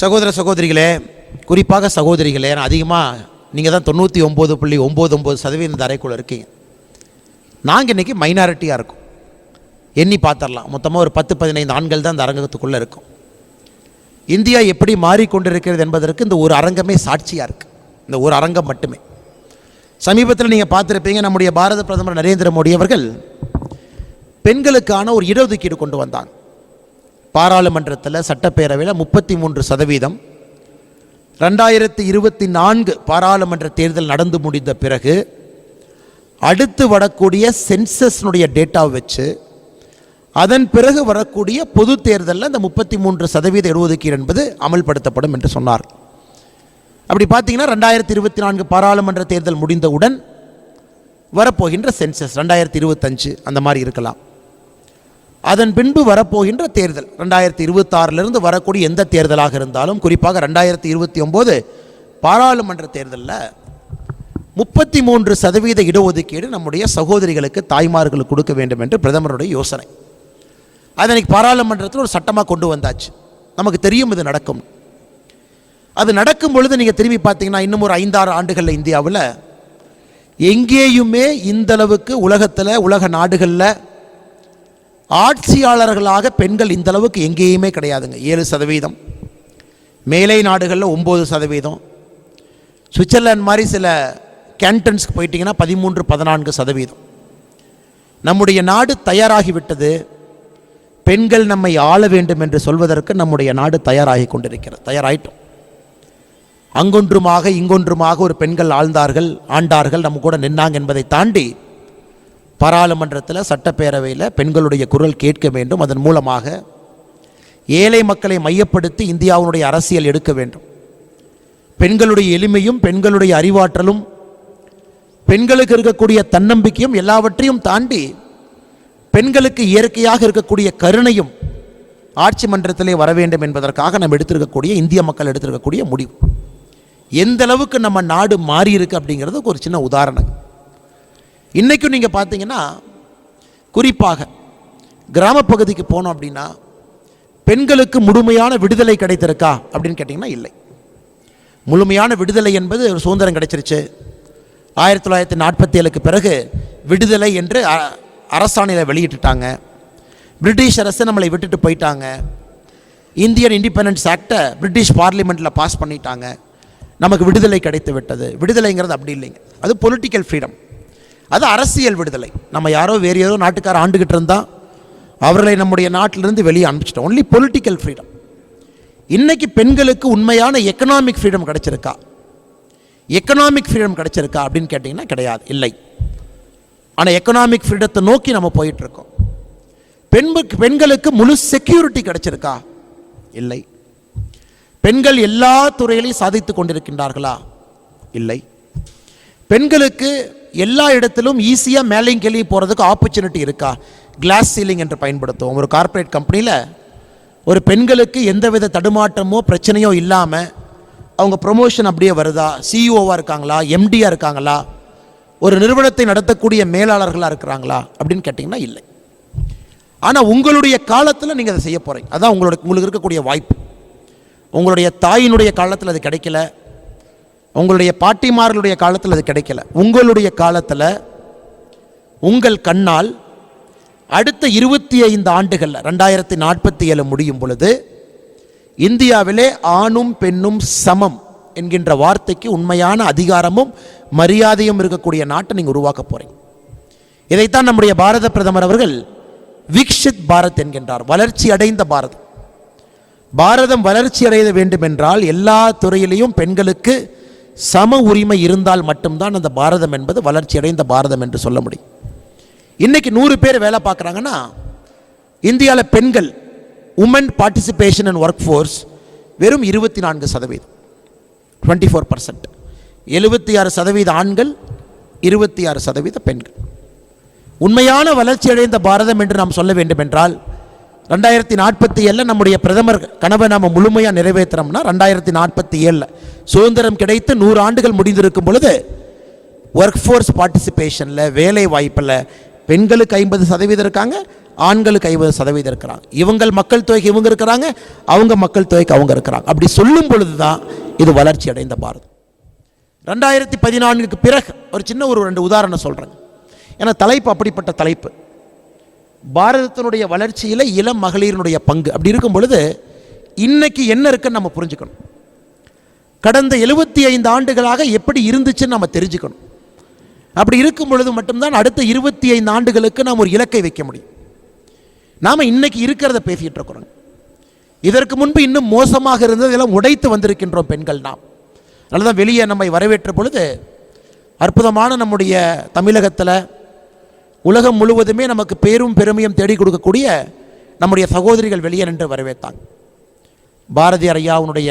சகோதர சகோதரிகளே குறிப்பாக சகோதரிகளே நான் அதிகமாக நீங்கள் தான் தொண்ணூற்றி ஒம்பது புள்ளி ஒம்பது ஒம்பது சதவீதம் இந்த அறைக்குள்ளே இருக்கீங்க. நாங்கள் இன்றைக்கி மைனாரிட்டியாக இருக்கோம். எண்ணி பார்த்துடலாம். மொத்தமாக ஒரு பத்து பதினைந்து ஆண்கள் தான் இந்த அரங்கத்துக்குள்ளே இருக்கும். இந்தியா எப்படி மாறிக்கொண்டிருக்கிறது என்பதற்கு இந்த ஒரு அரங்கமே சாட்சியாக இருக்குது இந்த ஒரு அரங்கம் மட்டுமே. சமீபத்தில் நீங்கள் பார்த்துருப்பீங்க நம்முடைய பாரத பிரதமர் நரேந்திர மோடி அவர்கள் பெண்களுக்கான ஒரு இடஒதுக்கீடு கொண்டு வந்தாங்க. பாராளுமன்றத்தில் சட்டப்பேரவையில் முப்பத்தி மூன்று சதவீதம். ரெண்டாயிரத்தி இருபத்தி நான்கு பாராளுமன்ற தேர்தல் நடந்து முடிந்த பிறகு அடுத்து வரக்கூடிய சென்சஸ்னுடைய டேட்டாவை வச்சு அதன் பிறகு வரக்கூடிய பொது தேர்தலில் இந்த முப்பத்தி மூன்று சதவீத இடஒதுக்கீடு என்பது அமல்படுத்தப்படும் என்று சொன்னார். அப்படி பார்த்தீங்கன்னா ரெண்டாயிரத்தி இருபத்தி நான்கு பாராளுமன்ற தேர்தல் முடிந்தவுடன் வரப்போகின்ற சென்சஸ் ரெண்டாயிரத்தி இருபத்தஞ்சு அந்த மாதிரி இருக்கலாம். அதன் பின்பு வரப்போகின்ற தேர்தல். ரெண்டாயிரத்தி இருபத்தாறிலிருந்து வரக்கூடிய எந்த தேர்தலாக இருந்தாலும் குறிப்பாக ரெண்டாயிரத்தி இருபத்தி ஒம்போது பாராளுமன்ற தேர்தலில் முப்பத்தி மூன்று சதவீத இடஒதுக்கீடு நம்முடைய சகோதரிகளுக்கு தாய்மார்களுக்கு கொடுக்க வேண்டும் என்று பிரதமருடைய யோசனை. அதை பாராளுமன்றத்தில் ஒரு சட்டமாக கொண்டு வந்தாச்சு. நமக்கு தெரியும் இது நடக்கும். அது நடக்கும் பொழுது நீங்கள் திரும்பி பார்த்தீங்கன்னா இன்னும் ஒரு ஐந்தாறு ஆண்டுகளில் இந்தியாவில் எங்கேயுமே இந்தளவுக்கு உலகத்தில் உலக நாடுகளில் ஆட்சியாளர்களாக பெண்கள் இந்த அளவுக்கு எங்கேயுமே கிடையாதுங்க. ஏழு சதவீதம். மேலை நாடுகளில் ஒம்பது சதவீதம். சுவிட்சர்லாந்து மாதிரி சில கேன்டன்ஸ்க்கு போயிட்டிங்கன்னா பதிமூன்று பதினான்கு சதவீதம். நம்முடைய நாடு தயாராகிவிட்டது. பெண்கள் நம்மை ஆள வேண்டும் என்று சொல்வதற்கு நம்முடைய நாடு தயாராகி கொண்டிருக்கிறது. தயாராயிட்டோம். அங்கொன்றுமாக இங்கொன்றுமாக ஒரு பெண்கள் ஆழ்ந்தார்கள் ஆண்டார்கள் நம்ம கூட நின்னாங்க என்பதை தாண்டி பாராளுமன்றத்தில் சட்டப்பேரவையில் பெண்களுடைய குரல் கேட்க வேண்டும். அதன் மூலமாக ஏழை மக்களை மையப்படுத்தி இந்தியாவினுடைய அரசியல் எடுக்க வேண்டும். பெண்களுடைய எளிமையும் பெண்களுடைய அறிவாற்றலும் பெண்களுக்கு இருக்கக்கூடிய தன்னம்பிக்கையும் எல்லாவற்றையும் தாண்டி பெண்களுக்கு இயற்கையாக இருக்கக்கூடிய கருணையும் ஆட்சி மன்றத்திலே வர வேண்டும் என்பதற்காக நம்ம எடுத்திருக்கக்கூடிய இந்திய மக்கள் எடுத்திருக்கக்கூடிய முடிவு. எந்த அளவுக்கு நம்ம நாடு மாறி இருக்கு அப்படிங்கிறதுக்கு ஒரு சின்ன உதாரணம். இன்றைக்கும் நீங்கள் பார்த்தீங்கன்னா குறிப்பாக கிராமப்பகுதிக்கு போனோம் அப்படின்னா பெண்களுக்கு முழுமையான விடுதலை கிடைத்திருக்கா அப்படின்னு கேட்டிங்கன்னா இல்லை. முழுமையான விடுதலை என்பது ஒரு சுதந்திரம் கிடைச்சிருச்சு. ஆயிரத்தி தொள்ளாயிரத்தி நாற்பத்தி ஏழுக்கு பிறகு விடுதலை என்று அ- அரசாணையில் வெளியிட்டுட்டாங்க. பிரிட்டிஷ் அரசு நம்மளை விட்டுட்டு போயிட்டாங்க. இந்தியன் இண்டிபெண்டன்ஸ் ஆக்டை பிரிட்டிஷ் பார்லிமெண்ட்டில் பாஸ் பண்ணிட்டாங்க. நமக்கு விடுதலை கிடைத்து விட்டது விடுதலைங்கிறது அப்படி இல்லைங்க. அது பொலிட்டிக்கல் ஃப்ரீடம். அது அரசியல் விடுதலை. நம்ம யாரோ வேறு யாரோ நாட்டுக்கார ஆண்டுகிட்டு இருந்தால் அவர்களை நம்முடைய நாட்டிலிருந்து வெளியே அனுப்பிச்சிட்டோம். ஒன்லி பொலிட்டிக்கல் ஃப்ரீடம் இன்றைக்கி பெண்களுக்கு உண்மையான எக்கனாமிக் ஃப்ரீடம் கிடைச்சிருக்கா? எக்கனாமிக் ஃப்ரீடம் கிடைச்சிருக்கா அப்படின்னு கேட்டிங்கன்னா கிடையாது இல்லை. ஆனால் எக்கனாமிக் ஃப்ரீடத்தை நோக்கி நம்ம போயிட்டுருக்கோம். பெண்புக்கு பெண்களுக்கு முழு செக்யூரிட்டி கிடைச்சிருக்கா? இல்லை. பெண்கள் எல்லா துறையிலையும் சாதித்து கொண்டிருக்கின்றார்களா? இல்லை. பெண்களுக்கு எல்லா இடத்திலும் ஈஸியாக மேலேயும் கீழே போகிறதுக்கு ஆப்பர்ச்சுனிட்டி இருக்கா? கிளாஸ் சீலிங் என்று பயன்படுத்துவோம். ஒரு கார்ப்பரேட் கம்பெனியில் ஒரு பெண்களுக்கு எந்தவித தடுமாற்றமோ பிரச்சனையோ இல்லாமல் அவங்க ப்ரொமோஷன் அப்படியே வருதா? சிஇஓவாக இருக்காங்களா? எம்டியாக இருக்காங்களா? ஒரு நிறுவனத்தை நடத்தக்கூடிய மேலாளர்களாக இருக்கிறாங்களா? அப்படின்னு கேட்டிங்கன்னா இல்லை. ஆனால் உங்களுடைய காலத்தில் நீங்கள் அதை செய்ய போகிறீங்க அதான் உங்களோட உங்களுக்கு இருக்கக்கூடிய வாய்ப்பு. உங்களுடைய தாயினுடைய காலத்தில் அது கிடைக்கல. உங்களுடைய பாட்டிமார்களுடைய காலத்தில் அது கிடைக்கல. உங்களுடைய காலத்தில் உங்கள் கண்ணால் அடுத்த இருபத்தி ஐந்து ஆண்டுகளில் ரெண்டாயிரத்தி நாற்பத்தி ஏழு முடியும் பொழுது இந்தியாவிலே ஆணும் பெண்ணும் சமம் என்கின்ற வார்த்தைக்கு உண்மையான அதிகாரமும் மரியாதையும் இருக்கக்கூடிய நாட்டை நீங்கள் உருவாக்க போகிறீங்க இதைத்தான் நம்முடைய பாரத பிரதமர் அவர்கள் விக்ஷித் பாரத் என்கின்றார் வளர்ச்சி அடைந்த பாரதம். பாரதம் வளர்ச்சி அடைய வேண்டும் என்றால் எல்லா துறையிலையும் பெண்களுக்கு சம உரிமை இருந்தால் மட்டும்தான் அந்த பாரதம் என்பது வளர்ச்சி அடைந்த பாரதம் என்று சொல்ல முடியும். இன்றைக்கி நூறு பேர் வேலை பார்க்குறாங்கன்னா இந்தியாவில் பெண்கள் women participation and workforce வெறும் இருபத்தி நான்கு சதவீதம் டுவெண்ட்டி ஃபோர் பர்சன்ட் எழுபத்தி ஆறு சதவீத ஆண்கள் இருபத்தி ஆறு சதவீத பெண்கள். உண்மையான வளர்ச்சி அடைந்த பாரதம் என்று நாம் சொல்ல வேண்டும் என்றால் ரெண்டாயிரத்தி நாற்பத்தி ஏழில் நம்முடைய பிரதமர் கனவை நாம் முழுமையாக நிறைவேற்றுறோம்னா ரெண்டாயிரத்தி நாற்பத்தி ஏழில் சுதந்திரம் கிடைத்து நூறு ஆண்டுகள் முடிந்திருக்கும் பொழுது ஒர்க் ஃபோர்ஸ் பார்ட்டிசிபேஷனில் வேலை வாய்ப்பில் பெண்களுக்கு ஐம்பது சதவீதம் இருக்காங்க ஆண்களுக்கு ஐம்பது சதவீதம் இருக்கிறாங்க. இவங்கள் மக்கள் தொகைக்கு இவங்க இருக்கிறாங்க அவங்க மக்கள் தொகைக்கு அவங்க இருக்கிறாங்க. அப்படி சொல்லும் பொழுது தான் இது வளர்ச்சி அடைந்த பாரதம். ரெண்டாயிரத்தி பதினான்குக்கு பிறகு ஒரு சின்ன ஒரு ரெண்டு உதாரணம் சொல்கிறேங்க ஏன்னா தலைப்பு அப்படிப்பட்ட தலைப்பு. பாரதத்தினுடைய வளர்ச்சியில் இளம் மகளிரினுடைய பங்கு. அப்படி இருக்கும் பொழுது இன்னைக்கு என்ன இருக்குன்னு நம்ம புரிஞ்சுக்கணும். கடந்த எழுபத்தி ஐந்து ஆண்டுகளாக எப்படி இருந்துச்சுன்னு நம்ம தெரிஞ்சுக்கணும். அப்படி இருக்கும் பொழுது மட்டும்தான் அடுத்த இருபத்தி ஐந்து ஆண்டுகளுக்கு நாம் ஒரு இலக்கை வைக்க முடியும். நாம் இன்னைக்கு இருக்கிறத பேசிகிட்டு இருக்கிறோம். இதற்கு முன்பு இன்னும் மோசமாக இருந்தது இதெல்லாம் உடைத்து வந்திருக்கின்றோம் பெண்கள் நாம். அதனால தான் வெளியே நம்மை வரவேற்ற பொழுது அற்புதமான நம்முடைய தமிழகத்தில் உலகம் முழுவதுமே நமக்கு பேரும் பெருமையும் தேடி கொடுக்கக்கூடிய நம்முடைய சகோதரிகள் வெளியே நின்று வரவேற்றாங்க. பாரதியார் ஐயாவுடைய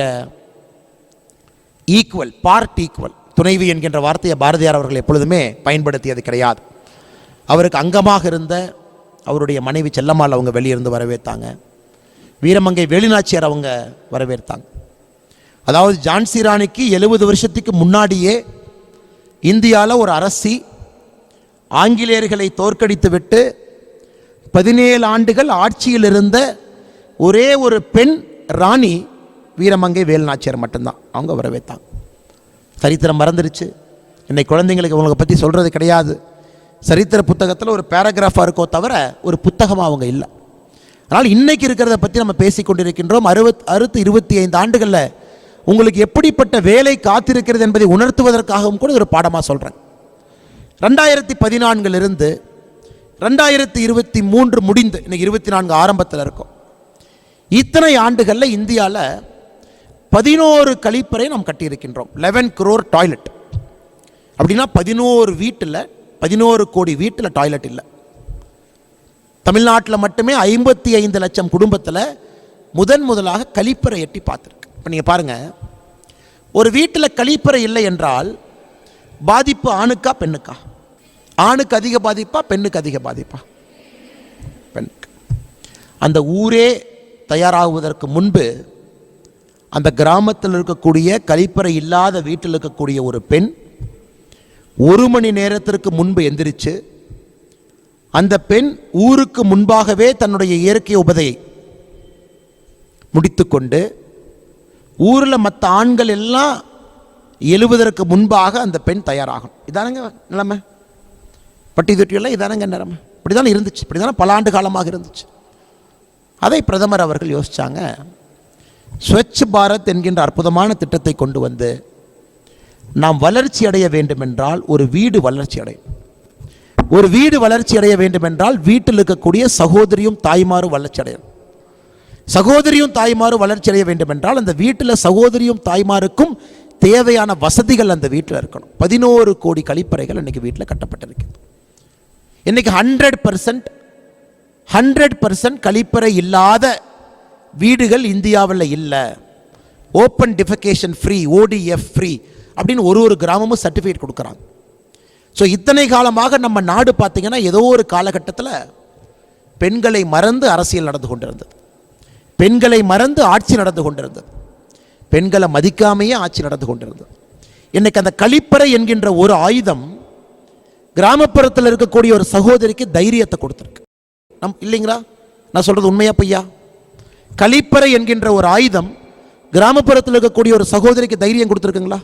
ஈக்குவல் பார்ட் ஈக்குவல் துணைவி என்கின்ற வார்த்தையை பாரதியார் அவர்கள் எப்பொழுதுமே பயன்படுத்தியது கிடையாது. அவருக்கு அங்கமாக இருந்த அவருடைய மனைவி செல்லம்மாள் அவங்க வெளியிருந்து வரவேற்றாங்க. வீரமங்கை வேலுநாச்சியார் அவங்க வரவேற்றாங்க. அதாவது ஜான்சி ராணிக்கு எழுபது வருஷத்துக்கு முன்னாடியே இந்தியாவில் ஒரு அரசி ஆங்கிலேயர்களை தோற்கடித்துவிட்டு பதினேழு ஆண்டுகள் ஆட்சியில் இருந்த ஒரே ஒரு பெண் ராணி வீரமங்கை வேலுநாச்சியார் மட்டும்தான். அவங்க வரவேற்றாங்க. சரித்திரம் மறந்துருச்சு. இன்னைக்கு குழந்தைங்களுக்கு அவங்களை பற்றி சொல்கிறது கிடையாது. சரித்திர புத்தகத்தில் ஒரு பேராகிராஃபாக இருக்கோ தவிர ஒரு புத்தகமாக அவங்க இல்லை. அதனால் இன்றைக்கி இருக்கிறத பற்றி நம்ம பேசிக்கொண்டிருக்கின்றோம் அறுபத் அறுத்து இருபத்தி ஐந்து ஆண்டுகளில் உங்களுக்கு எப்படிப்பட்ட வேலை காத்திருக்கிறது என்பதை உணர்த்துவதற்காகவும் கூட ஒரு பாடமாக சொல்கிறேன் ரெண்டாயிரத்தி பதினான்கிலிருந்து ரெண்டாயிரத்தி இருபத்தி மூன்று முடிந்து இன்னைக்கு இருபத்தி நான்கு ஆரம்பத்தில் இருக்கும். இத்தனை ஆண்டுகளில் இந்தியாவில் பதினோரு கழிப்பறை நாம் கட்டியிருக்கின்றோம். லெவன் குரோர் டாய்லெட் அப்படின்னா பதினோரு வீட்டில் பதினோரு கோடி வீட்டில் டாய்லெட் இல்லை. தமிழ்நாட்டில் மட்டுமே ஐம்பத்தி ஐந்து லட்சம் குடும்பத்தில் முதன் முதலாக கழிப்பறை எட்டி பார்த்துருக்கு. இப்போ நீங்கள் பாருங்கள் ஒரு வீட்டில் கழிப்பறை இல்லை என்றால் பாதிப்பு ஆணுக்கா பெண்ணுக்கா? ஆணுக்கு அதிக பாதிப்பா பெண்ணுக்கு அதிக பாதிப்பா? பெண்ணுக்கு. அந்த ஊரே தயாராகுவதற்கு முன்பு அந்த கிராமத்தில் இருக்கக்கூடிய கழிப்பறை இல்லாத வீட்டில் இருக்கக்கூடிய ஒரு பெண் ஒரு மணி நேரத்திற்கு முன்பு எந்திரிச்சு அந்த பெண் ஊருக்கு முன்பாகவே தன்னுடைய இயற்கை உபதையை முடித்துக்கொண்டு ஊரில் மற்ற ஆண்கள் எல்லாம் எழுவதற்கு முன்பாக அந்த பெண் தயாராகும் இதானங்க நிலைமை. பட்டி தொட்டியெல்லாம் இதானங்க நிலைமை. இப்படி தானே இருந்துச்சு. இப்படி தானே பல ஆண்டு காலமாக இருந்துச்சு. அதை பிரதமர் அவர்கள் யோசித்தாங்க ஸ்வச் பாரத் என்கின்ற அற்புதமான திட்டத்தை கொண்டு வந்து நாம் வளர்ச்சி அடைய வேண்டுமென்றால் ஒரு வீடு வளர்ச்சி அடையும் ஒரு வீடு வளர்ச்சி அடைய வேண்டுமென்றால் வீட்டில் இருக்கக்கூடிய சகோதரியும் தாய்மாரும் வளர்ச்சி அடையும் சகோதரியும் தாய்மாரும் வளர்ச்சி அடைய வேண்டுமென்றால் அந்த வீட்டில் சகோதரியும் தாய்மாருக்கும் தேவையான வசதிகள் அந்த வீட்டில் இருக்கணும். பதினோரு கோடி கழிப்பறைகள் இன்றைக்கி வீட்டில் கட்டப்பட்டிருக்கு இன்னைக்கு ஹண்ட்ரட் பர்சன்ட் ஹண்ட்ரட் பர்சன்ட் கழிப்பறை இல்லாத வீடுகள் இந்தியாவில் இல்லை. Open defecation free O D F free அப்படின்னு ஒரு ஒரு கிராமமும் சர்டிஃபிகேட் கொடுக்குறாங்க. ஸோ இத்தனை காலமாக நம்ம நாடு பார்த்திங்கன்னா ஏதோ ஒரு காலகட்டத்தில் பெண்களை மறந்து அரசியல் நடந்து கொண்டிருந்தது. பெண்களை மறந்து ஆட்சி நடந்து கொண்டிருந்தது. பெண்களை மதிக்காமையே ஆட்சி நடந்து கொண்டிருந்தது. இன்னைக்கு அந்த கழிப்பறை என்கின்ற ஒரு ஆயுதம் கிராமப்புறத்தில் இருக்கக்கூடிய ஒரு சகோதரிக்கு தைரியத்தை கொடுத்துருக்கு. நம் இல்லைங்களா? நான் சொல்கிறது உண்மையா பொய்யா? கழிப்பறை என்கின்ற ஒரு ஆயுதம் கிராமப்புறத்தில் இருக்கக்கூடிய ஒரு சகோதரிக்கு தைரியம் கொடுத்துருக்குங்களா?